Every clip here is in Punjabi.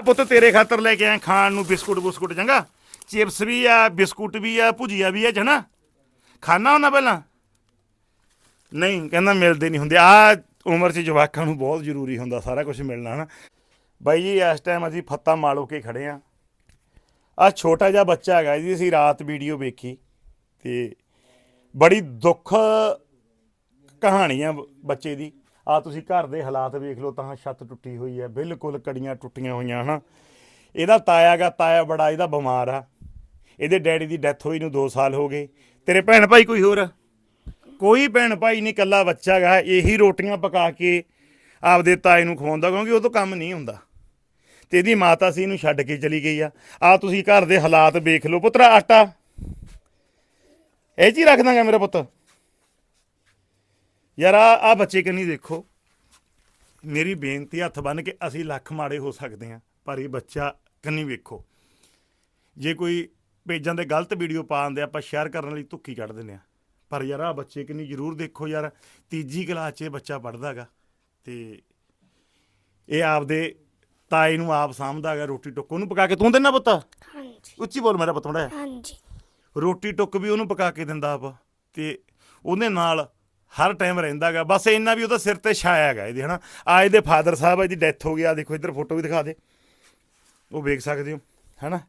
ਪੁੱਤ, ਤੇਰੇ ਖਾਤਰ ਲੈ ਕੇ ਆਇਆ ਖਾਣ ਨੂੰ ਬਿਸਕੁਟ, ਬੁਸਕੁਟ, ਚੰਗਾ? ਚਿਪਸ ਵੀ ਆ, ਬਿਸਕੁਟ ਵੀ ਆ, ਭੁਜੀਆ ਵੀ ਆ ਜਨਾ ਖਾਣਾ ਉਹਨਾਂ ਪਹਿਲਾਂ? ਨਹੀਂ, ਕਹਿੰਦਾ ਮਿਲਦੇ ਨਹੀਂ ਹੁੰਦੇ। ਆ ਉਮਰ 'ਚ ਜਵਾਕਾਂ ਨੂੰ ਬਹੁਤ ਜ਼ਰੂਰੀ ਹੁੰਦਾ, ਸਾਰਾ ਕੁਝ ਮਿਲਣਾ, ਹਨਾ? ਬਾਈ ਜੀ, ਇਸ ਟਾਈਮ ਅਸੀਂ ਫੱਤਾ ਮਾਲੋ ਕੇ ਖੜੇ ਆ। ਆ ਛੋਟਾ ਜਿਹਾ ਬੱਚਾ ਹੈਗਾ ਜੀ, ਅਸੀਂ ਰਾਤ ਵੀਡੀਓ ਵੇਖੀ ਤੇ ਬੜੀ ਦੁੱਖ ਕਹਾਣੀ ਆ ਬੱਚੇ ਦੀ। ਆ ਤੁਸੀਂ ਘਰ ਦੇ ਹਾਲਾਤ ਵੇਖ ਲਓ ਤਾਂ ਛੱਤ ਟੁੱਟੀ ਹੋਈ ਹੈ, ਬਿਲਕੁਲ ਕੜੀਆਂ ਟੁੱਟੀਆਂ ਹੋਈਆਂ, ਹਨਾ। ਇਹਦਾ ਤਾਇਆ ਗਾ, ਤਾਇਆ ਬੜਾ ਇਹਦਾ ਬਿਮਾਰ ਆ। ਇਹਦੇ ਡੈਡੀ ਦੀ ਡੈਥ ਹੋਈ ਨੂੰ 2 ਸਾਲ ਹੋ ਗਏ। ਤੇਰੇ ਭੈਣ ਭਾਈ ਕੋਈ ਹੋਰ? ਆ? ਕੋਈ ਭੈਣ ਭਾਈ ਨਹੀਂ ਕੱਲਾ ਬੱਚਾ ਗਾ, ਇਹੀ ਰੋਟੀਆਂ ਪਕਾ ਕੇ ਆਪਦੇ ਤਾਏ ਨੂੰ ਖਵਾਉਂਦਾ, ਕਿਉਂਕਿ ਉਹ ਤੋਂ ਕੰਮ ਨਹੀਂ ਹੁੰਦਾ। ਤੇ ਇਹਦੀ ਮਾਤਾ ਸੀ, ਇਹਨੂੰ ਛੱਡ ਕੇ ਚਲੀ ਗਈ ਆ। ਆ ਤੁਸੀਂ ਘਰ ਦੇ ਹਾਲਾਤ ਵੇਖ ਲਓ। ਪੁੱਤਰਾ, ਆਟਾ? ਇਹ ਚ ਰੱਖ ਦਾਂਗਾ ਮੇਰਾ ਪੁੱਤ। ਯਾਰ ਆ ਆ ਬੱਚੇ ਕੰਨੀ ਦੇਖੋ। ਮੇਰੀ ਬੇਨਤੀ ਹੱਥ ਬੰਨ ਕੇ ਅਸੀਂ ਲੱਖ ਮਾੜੇ ਹੋ ਸਕਦੇ ਹਾਂ ਪਰ ਇਹ ਬੱਚਾ ਕੰਨੀ ਵੇਖੋ। ਜੇ ਕੋਈ ਪੇਜਾਂ ਤੇ ਗਲਤ ਵੀਡੀਓ ਪਾਉਂਦੇ ਆਪਾਂ ਸ਼ੇਅਰ ਕਰਨ ਲਈ ਧੁੱਕੀ ਕੱਢ ਦਿੰਦੇ ਆ ਪਰ ਯਾਰ ਆ ਬੱਚੇ ਕਿੰਨੀ ਜ਼ਰੂਰ ਦੇਖੋ ਯਾਰ ਤੀਜੀ ਕਲਾਸ 'ਚ ਇਹ ਬੱਚਾ ਪੜਦਾਗਾ ਤੇ ਇਹ ਆਪਦੇ ਤਾਏ ਨੂੰ ਆਪ ਸਾਂਭਦਾਗਾ ਰੋਟੀ ਟੁੱਕ ਉਹਨੂੰ ਪਕਾ ਕੇ ਤੂੰ ਦਿੰਦਾ ਪੁੱਤ? ਹਾਂਜੀ। ਉੱਚੀ ਬੋਲ ਮੇਰਾ ਪੁੱਤ ਥੋੜਾ ਹਾਂਜੀ। ਰੋਟੀ ਟੁੱਕ ਵੀ ਉਹਨੂੰ ਪਕਾ ਕੇ ਦਿੰਦਾ ਆਪ ਤੇ ਉਹਦੇ ਨਾਲ ਹਰ ਟਾਈਮ ਰਹਿੰਦਾਗਾ ਬਸ ਇੰਨਾ ਵੀ ਉਹਦਾ ਸਿਰ ਤੇ ਛਾਇਆ ਹੈਗਾ ਇਹਦੇ, ਹਨਾ? ਆ ਇਹਦੇ ਫਾਦਰ ਸਾਹਿਬ ਆ, ਇਹਦੀ ਡੈਥ ਹੋ ਗਈ ਗਿਆ ਦੇਖੋ, ਇੱਧਰ ਫੋਟੋ ਵੀ ਦਿਖਾ ਦੇ। ਉਹ ਵੇਖ ਸਕਦੇ ਹੋ, ਹਨਾ?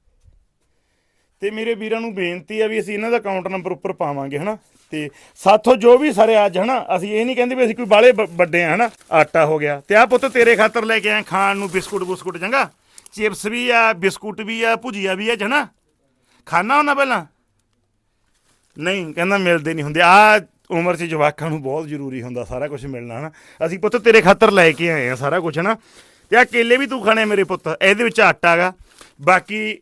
ਤੇ ਮੇਰੇ ਵੀਰਾਂ ਨੂੰ ਬੇਨਤੀ ਆ ਵੀ ਅਸੀਂ ਇਹਨਾਂ ਦਾ ਅਕਾਊਂਟ ਨੰਬਰ ਉੱਪਰ ਪਾਵਾਂਗੇ, ਹਨਾ? ਤੇ ਸਾਥੋਂ ਜੋ ਵੀ ਸਾਰੇ ਅੱਜ, ਹਨਾ, ਅਸੀਂ ਇਹ ਨਹੀਂ ਕਹਿੰਦੇ ਵੀ ਅਸੀਂ ਕੋਈ ਬਾਲੇ ਵੱਡੇ ਆ, ਹਨਾ? ਆਟਾ ਹੋ ਗਿਆ। ਤੇ ਆ ਪੁੱਤ ਤੇਰੇ ਖਾਤਰ ਲੈ ਕੇ ਆਏ ਖਾਣ ਨੂੰ ਬਿਸਕੁਟ, ਬੁਸਕੁਟ, ਚੰਗਾ? ਚਿਪਸ ਵੀ ਆ, ਬਿਸਕੁਟ ਵੀ ਆ, ਭੁਜੀਆ ਵੀ ਆ ਜਨਾ ਖਾਣਾ ਉਹਨਾਂ ਪਹਿਲਾਂ? ਨਹੀਂ, ਕਹਿੰਦਾ ਮਿਲਦੇ ਨਹੀਂ ਹੁੰਦੇ। ਆ ਉਮਰ 'ਚ ਜਵਾਕਾਂ ਨੂੰ ਬਹੁਤ ਜ਼ਰੂਰੀ ਹੁੰਦਾ ਸਾਰਾ ਕੁਝ ਮਿਲਣਾ, ਹਨਾ? ਅਸੀਂ ਪੁੱਤ ਤੇਰੇ ਖਾਤਰ ਲੈ ਕੇ ਆਏ ਆ ਸਾਰਾ ਕੁਝ ਹਨਾ? ਤੇ ਆ ਕੇਲੇ ਵੀ ਤੂੰ ਖਾਣੇ ਮੇਰੇ ਪੁੱਤ, ਇਹਦੇ ਵਿੱਚ ਆਟਾ ਗਾ ਬਾਕੀ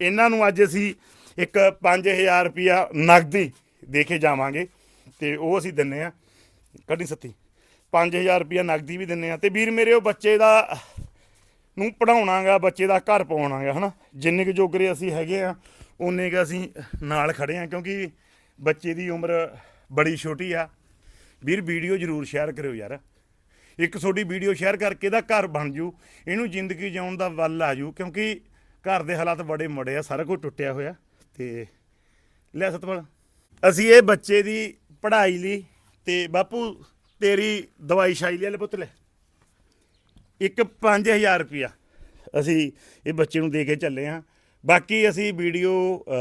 ਇਹਨਾਂ ਨੂੰ ਅੱਜ ਅਸੀਂ ਇੱਕ 5000 ਰੁਪਿਆ ਨਗਦੀ ਦੇ ਕੇ ਜਾਵਾਂਗੇ, ਤੇ ਉਹ ਅਸੀਂ ਦਿੰਨੇ ਆ। ਕੱਢੀ ਸੱਤੀ। 5000 ਰੁਪਿਆ ਨਗਦੀ ਵੀ ਦਿੰਨੇ ਆ। ਤੇ ਵੀਰ ਮੇਰੇ ਉਹ ਬੱਚੇ ਦਾ ਨੂੰ ਪੜਾਉਣਾਗਾ ਬੱਚੇ ਦਾ ਘਰ ਪਾਉਣਾਗਾ, ਹਨਾ? ਜਿੰਨੇ ਕੁ ਜੋਗਰੇ ਅਸੀਂ ਹੈਗੇ ਆ ਉਨੇ ਕੁ ਅਸੀਂ ਨਾਲ ਖੜੇ ਆ, ਕਿਉਂਕਿ ਬੱਚੇ ਦੀ ਉਮਰ ਬੜੀ ਛੋਟੀ ਆ। ਵੀਰ, ਵੀਡੀਓ ਜਰੂਰ ਸ਼ੇਅਰ ਕਰਿਓ ਯਾਰ। ਇੱਕ ਤੁਹਾਡੀ ਵੀਡੀਓ ਸ਼ੇਅਰ ਕਰਕੇ ਇਹਦਾ ਘਰ ਬਣ ਜੂ। ਇਹਨੂੰ ਜ਼ਿੰਦਗੀ ਜਿਉਣ ਦਾ ਵੱਲ ਆ ਜੂ, ਕਿਉਂਕਿ ਘਰ ਦੇ ਹਾਲਾਤ ਬੜੇ ਮੜੇ ਆ, ਸਾਰਾ ਕੁਝ ਟੁੱਟਿਆ ਹੋਇਆ। ਤੇ ਲੈ ਸਤਪਾਲ, ਅਸੀਂ ਇਹ ਬੱਚੇ ਦੀ ਪੜ੍ਹਾਈ ਲਈ ਤੇ ਬਾਪੂ, ਤੇਰੀ ਦਵਾਈ ਸ਼ਾਈ ਲੈ ਲੈ ਪੁੱਤ, ਲੈ। ਇੱਕ 5000 ਰੁਪਿਆ ਅਸੀਂ ਇਹ ਬੱਚੇ ਨੂੰ ਦੇ ਕੇ ਚੱਲੇ ਹਾਂ ਬਾਕੀ ਅਸੀਂ ਵੀਡੀਓ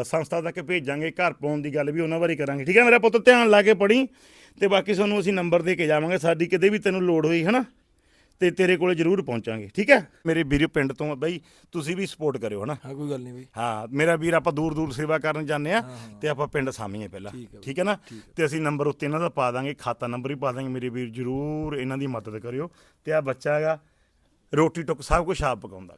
ਸੰਸਥਾ ਤੱਕ ਭੇਜਾਂਗੇ ਘਰ ਪਾਉਣ ਦੀ ਗੱਲ ਵੀ ਉਹਨਾਂ ਬਾਰੇ ਕਰਾਂਗੇ। ਠੀਕ ਹੈ ਮੇਰਾ ਪੁੱਤ? ਧਿਆਨ ਲਾ ਕੇ ਪੜੀ ਤੇ ਬਾਕੀ ਤੁਹਾਨੂੰ ਅਸੀਂ ਨੰਬਰ ਦੇ ਕੇ ਜਾਵਾਂਗੇ। ਸਾਡੀ ਕਿਤੇ ਵੀ ਤੈਨੂੰ ਲੋੜ ਹੋਈ ਹਨਾ? ਤੇ ਤੇਰੇ ਕੋਲੇ ਜ਼ਰੂਰ ਪਹੁੰਚਾਂਗੇ। ਠੀਕ ਹੈ? ਮੇਰੇ ਵੀਰ ਪਿੰਡ ਤੋਂ ਆ ਬਈ ਤੁਸੀਂ ਵੀ ਸਪੋਰਟ ਕਰਿਓ ਹਨਾ? ਹਾਂ ਕੋਈ ਗੱਲ ਨਹੀਂ ਬਈ। ਹਾਂ ਮੇਰਾ ਵੀਰ ਆਪਾਂ ਦੂਰ ਦੂਰ ਸੇਵਾ ਕਰਨ ਜਾਂਦੇ ਆ ਤੇ ਆਪਾਂ ਪਿੰਡ ਸਾਮੀਏ ਪਹਿਲਾਂ। ਠੀਕ ਹੈ ਹੈ ਨਾ? ਤੇ ਅਸੀਂ ਨੰਬਰ ਉੱਤੇ ਇਹਨਾਂ ਦਾ ਪਾ ਦਾਂਗੇ ਖਾਤਾ ਨੰਬਰ ਵੀ ਪਾ ਦਾਂਗੇ। ਮੇਰੇ ਵੀਰ ਜਰੂਰ ਇਹਨਾਂ ਦੀ ਮਦਦ ਕਰਿਓ। ਤੇ ਆ ਬੱਚਾ ਹੈਗਾ ਰੋਟੀ ਟੁੱਕ ਸਭ ਕੁਝ ਆਪ ਪਕਾਉਂਦਾ